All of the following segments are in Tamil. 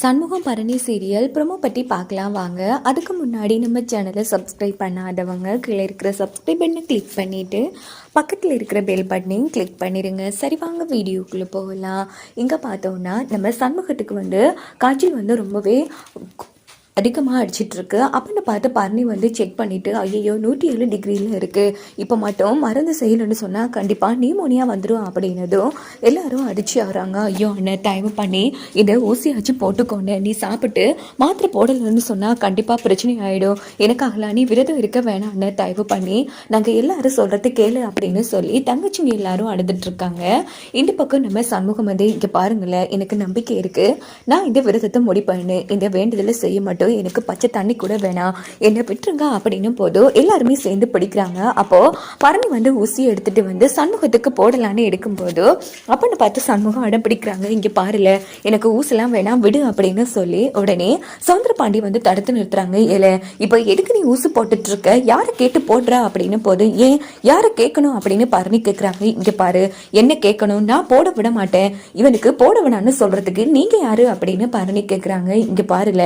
சண்முகம் பரணி சீரியல் ப்ரொமோ பற்றி பார்க்கலாம் வாங்க. அதுக்கு முன்னாடி நம்ம சேனலை சப்ஸ்கிரைப் பண்ணாதவங்க கீழே இருக்கிற சப்ஸ்கிரைப் பண்ணை கிளிக் பண்ணிவிட்டு பக்கத்தில் இருக்கிற பெல் பட்டனையும் கிளிக் பண்ணிடுங்க சரி வாங்க வீடியோக்குள்ளே போகலாம். இங்கே பார்த்தோன்னா நம்ம சண்முகத்துக்கு வந்து காய்ச்சல் வந்து ரொம்பவே அதிகமாக அடிச்சிட்ருக்கு அப்படின்னு பார்த்து பரணி வந்து செக் பண்ணிவிட்டு ஐயோ நூற்றி ஏழு டிகிரியில் இருக்குது இப்போ மட்டும் மருந்து செய்யணும்னு சொன்னால் கண்டிப்பாக நியூமோனியா வந்துடும் அப்படின்னதும் எல்லாரும் அடிச்சு ஆகிறாங்க ஐயோ அண்ணன் தயவு பண்ணி இதை ஊசியாச்சு போட்டுக்கோண்ணே நீ சாப்பிட்டு மாத்திரை போடலைன்னு சொன்னால் கண்டிப்பாக பிரச்சனை ஆகிடும் எனக்காகலாம் நீ விரதம் இருக்க வேணாம் அண்ணன் தயவு பண்ணி. நாங்கள் எல்லாரும் சொல்கிறது கேளு அப்படின்னு சொல்லி தங்கச்சிங்க எல்லாரும் அழுதுட்ருக்காங்க இந்த பக்கம் நம்ம சண்முகம் வந்து இங்கே பாருங்களேன் எனக்கு நம்பிக்கை இருக்குது நான் இந்த விரதத்தை முடிப்பேன்னு இந்த வேண்டுதலை செய்ய மாட்டோம் எனக்கு பச்சை தண்ணி கூட வேணாம். என்னை விட்டுருங்க அப்படின்னு போதும் எல்லாருமே சேர்ந்து பிடிக்கிறாங்க. அப்போது பரணி வந்து ஊசி எடுத்துட்டு வந்து சண்முகத்துக்கு போடலான்னு எடுக்கும்போது அப்பன்னு பார்த்து சண்முகம் அடம் பிடிக்கிறாங்க. இங்கே பாருல எனக்கு ஊசெல்லாம் வேணாம் விடு அப்படின்னு சொல்லி உடனே சவுந்தரபாண்டி வந்து தடுத்து நிறுத்துறாங்க. ஏல இப்போ எதுக்கு நீ ஊசி போட்டுட்ருக்க? யாரை கேட்டு போடுற அப்படின்னு போதும் ஏன் யாரை கேட்கணும் அப்படின்னு பரணி கேட்குறாங்க இங்கே பாரு என்ன கேட்கணும்? நான் போட விட மாட்டேன். இவனுக்கு போட வேணான்னு சொல்கிறதுக்கு நீங்கள் யாரு அப்படின்னு பரணி கேட்குறாங்க இங்கே பாருல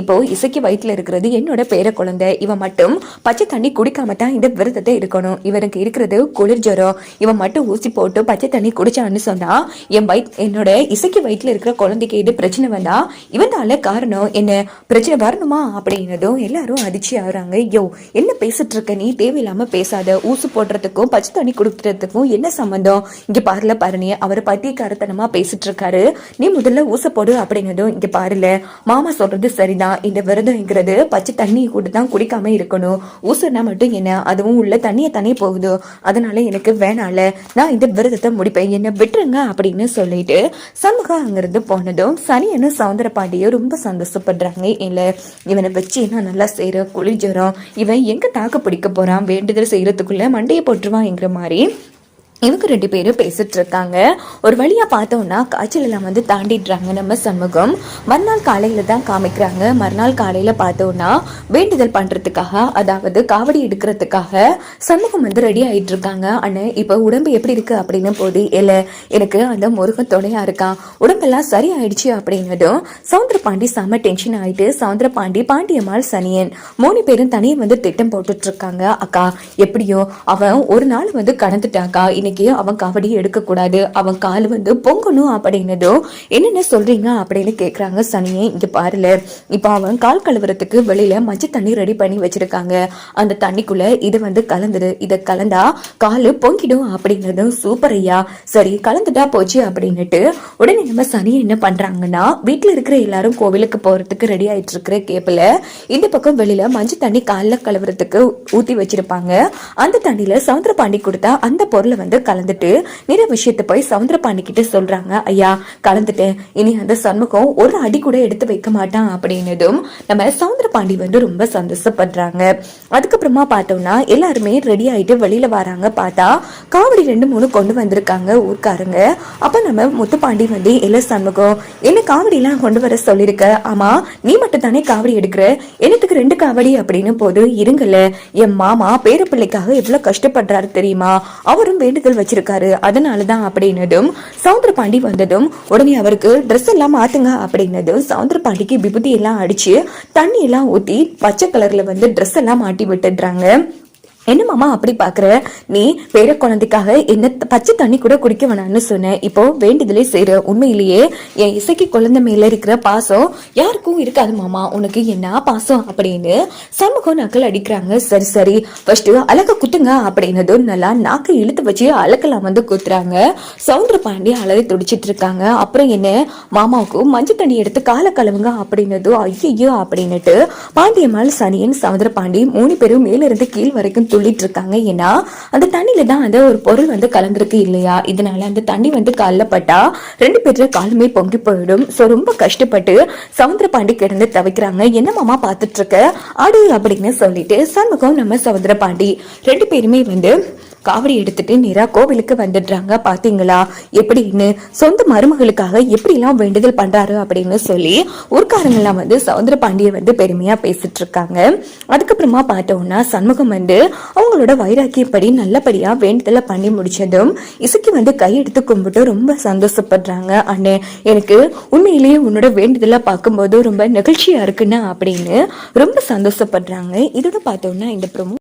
இப்போ இசைக்கு வயிற்றுல இருக்கிறது என்னோட பேர குழந்தை. இவன் மட்டும் பச்சை தண்ணி குடிக்காம தான் இந்த விரதத்தை இருக்கணும். இவனுக்கு இருக்கிறது குளிர் ஜுரம். இவன் மட்டும் ஊசி போட்டு பச்சை தண்ணி குடிச்சான்னு சொன்னா என் வயிற் என்னோட இசைக்கு வயிற்றுல இருக்கிற குழந்தைக்கு இது பிரச்சனை வந்தா இவனால காரணம் என்ன? பிரச்சனை வரணுமா? அப்படின்னதும் எல்லாரும் அதிர்ச்சி ஆகுறாங்க. யோ என்ன பேசிட்டு இருக்க? நீ தேவையில்லாம பேசாத. ஊசி போடுறதுக்கும் பச்சை தண்ணி கொடுக்கறதுக்கும் என்ன சம்பந்தம்? இங்க பாருல பாருனே அவர் பத்தியக்காரத்தனமா பேசிட்டு இருக்காரு. நீ முதல்ல ஊச போடு அப்படின்னதும் இங்க பாருல. மாமா சொல்றது சரிதான். இந்த விரதம்ங்கிறது பச்சை தண்ணி கூட தான் குடிக்காம இருக்கணும். ஊசுனா மட்டும் என்ன? அதுவும் உள்ள தண்ணியை தண்ணி போகுது. அதனால எனக்கு வேணால நான் இந்த விரதத்தை முடிப்பேன். என்ன விட்டுருங்க அப்படின்னு சொல்லிட்டு சண்முகம் அங்கிருந்து போனதும் சனியனும் சவுந்தர பாண்டியும் ரொம்ப சந்தோஷப்படுறாங்க. இல்ல இவனை வச்சு நான் நல்லா செய்யற குளிர் இவன் எங்க தாக்கு பிடிக்க போறான்? வேண்டுதல் செய்யறதுக்குள்ள மண்டையை போட்டுருவான்ங்கிற மாதிரி இவங்க ரெண்டு பேரும் பேசிட்டு இருக்காங்க ஒரு வழியா பார்த்தோம்னா காய்ச்சல் எல்லாம் வந்து தாண்டிடுறாங்க நம்ம சமூகம் மறுநாள் காலையில தான் காமிக்கிறாங்க. மறுநாள் காலையில பார்த்தோம்னா வேண்டுதல் பண்றதுக்காக அதாவது காவடி எடுக்கிறதுக்காக சமூகம் வந்து ரெடி ஆயிட்டு இருக்காங்க அண்ணன் இப்போ உடம்பு எப்படி இருக்கு அப்படின்னு போது இல்லை எனக்கு அந்த முருகன் துணையா இருக்கான். உடம்பெல்லாம் சரி ஆயிடுச்சு அப்படின்னதும் சவுந்தர பாண்டி செம்ம டென்ஷன் ஆயிட்டு சவுந்தர பாண்டி பாண்டியம்மாள் சனியன் மூணு பேரும் தனியே வந்து திட்டம் போட்டுட்டு இருக்காங்க அக்கா எப்படியோ அவன் ஒரு நாள் வந்து கடந்துட்டாக்கா இன்னைக்கு அவன் கபடி எடுக்கக்கூடாது. அவன் கால் வந்து பொங்கணும் அப்படின்னதும் என்னென்ன சொல்றீங்க? அப்படின்னு கேட்குறாங்க சனியே இங்க பாருல. இப்போ அவன் கால் கழுவுறதுக்கு வெளியில மஞ்சள் தண்ணி ரெடி பண்ணி வச்சிருக்காங்க. அந்த தண்ணிக்குள்ள இது வந்து கலந்துரு. இதை கலந்தா கால் பொங்கிடும் அப்படின்னதும் சூப்பர் ஐயா. சரி கலந்துட்டா போச்சு அப்படின்னுட்டு உடனே நம்ம சனி என்ன பண்றாங்கன்னா வீட்டில் இருக்கிற எல்லாரும் கோவிலுக்கு போறதுக்கு ரெடி ஆயிட்டு இருக்கிற கேப்பில் இந்த பக்கம் வெளியில மஞ்சள் தண்ணி காலில் கழுவுறதுக்கு ஊத்தி வச்சிருப்பாங்க. அந்த தண்ணியில சவுந்தர பாண்டி கொடுத்தா அந்த பொருளை வந்து கலந்துட்டு நிற விஷயத்தை போய் சவுந்தர பாண்டி கிட்ட சொல்றாங்க. ஐயா கலந்துட்டேன் இனி அந்த சண்முகம் ஒரு அடி கூட எடுத்து வைக்க மாட்டான் அப்படின்னதும் நம்ம சவுந்தர பாண்டி வந்து ரொம்ப சந்தோஷப்படுறாங்க. அதுக்கப்புறமா பார்த்தோம்னா எல்லாருமே ரெடி ஆயிட்டு வெளியில வராங்க பார்த்தா காவடி ரெண்டு மூணு கொண்டு வந்திருக்காங்க ஊர்க்காரங்க. அப்ப நம்ம முத்துப்பாண்டி வந்து இல்ல சண்முகம் என்ன காவடி எல்லாம் கொண்டு வர சொல்லிருக்க? ஆமா நீ மட்டும் தானே காவடி எடுக்கிற? என்னத்துக்கு ரெண்டு காவடி? அப்படின்னு போது இருங்கல்ல என் மாமா பேரப்பிள்ளைக்காக எவ்வளவு கஷ்டப்படுறாரு தெரியுமா? அவரும் வேண்டுதல் வச்சிருக்காரு. அதனால தான் அப்படின்னதும் சவுந்தர பாண்டி வந்ததும் உடனே அவருக்கு ட்ரெஸ் எல்லாம் மாத்துங்க அப்படின்னதும் சவுந்தர பாண்டிக்கு விபூதி எல்லாம் அடிச்சு தண்ணி எல்லாம் ஊத்தி பச்சை கலர்ல வந்து ட்ரெஸ் எல்லாம் மாட்டி விட்டுடுறாங்க. என்ன மாமா அப்படி பாக்குற? நீ பேர குழந்தைக்காக என்ன பச்சை தண்ணி கூட குடிக்க வேணாம்னு சொன்னேன் இப்போ வேண்டுதலே செய்யற உண்மையிலேயே என் இசைக்கு குழந்தை மேல இருக்கிற பாசம் யாருக்கும் இருக்காது மாமா. உனக்கு என்ன பாசம்? அப்படின்னு சமூகம் நக்கல் அடிக்கிறாங்க. சரி சரி. ஃபர்ஸ்ட் அழக குத்துங்க அப்படின்னதும் நல்லா நாக்கை இழுத்து வச்சு அழக்கெல்லாம் வந்து குத்துறாங்க. சவுந்தர பாண்டி அழகை துடிச்சிட்டு இருக்காங்க. அப்புறம் என்ன? மாமாவுக்கு மஞ்சள் தண்ணி எடுத்து காலை கலவுங்க அப்படின்னதும் ஐயோ அப்படின்னுட்டு பாண்டியம்மாள் சனியன் சவுந்தர பாண்டி மூணு பேரும் மேலிருந்து கீழ் வரைக்கும் சொல்லிட்டு இருக்காங்க ஏன்னா அந்த தண்ணியில தான் அந்த ஒரு பொருள் வந்து கலந்துருக்கு இல்லையா? இதனால அந்த தண்ணி வந்து காலில் பட்டா ரெண்டு பேர் காலுமே பொங்கி போயிடும். ஸோ ரொம்ப கஷ்டப்பட்டு சவுந்தர பாண்டி கிடந்து தவிக்கிறாங்க. என்ன மாமா பார்த்துட்டு இருக்க? ஆடு அப்படின்னு சொல்லிட்டு சண்முகம் நம்ம சவுந்தர பாண்டி ரெண்டு பேருமே வந்து காவடி எடுத்துட்டு நேரா கோவிலுக்கு வந்துடுறாங்க. பாத்தீங்களா? எப்படின்னு? சொந்த மருமகளுக்காக எப்படிலாம் வேண்டுதல் பண்றாரு அப்படின்னு சொல்லி ஊர்க்காரங்கெல்லாம் வந்து சவுந்தர பாண்டிய வந்து பெருமையா பேசிட்டு இருக்காங்க. அதுக்கப்புறமா பார்த்தோம்னா சண்முகம் வந்து அவங்களோட வைராக்கியப்படி நல்லபடியா வேண்டுதலை பண்ணி முடிச்சதும் இசைக்கு வந்து கையெடுத்து கும்பிட்டு ரொம்ப சந்தோஷப்படுறாங்க. அண்ணே எனக்கு உண்மையிலேயே உன்னோட வேண்டுதலை பார்க்கும்போது ரொம்ப நெகிழ்ச்சியாக இருக்குன்னா அப்படின்னு ரொம்ப சந்தோஷப்படுறாங்க. இதோட பார்த்தோம்னா இந்த ப்ரோமோ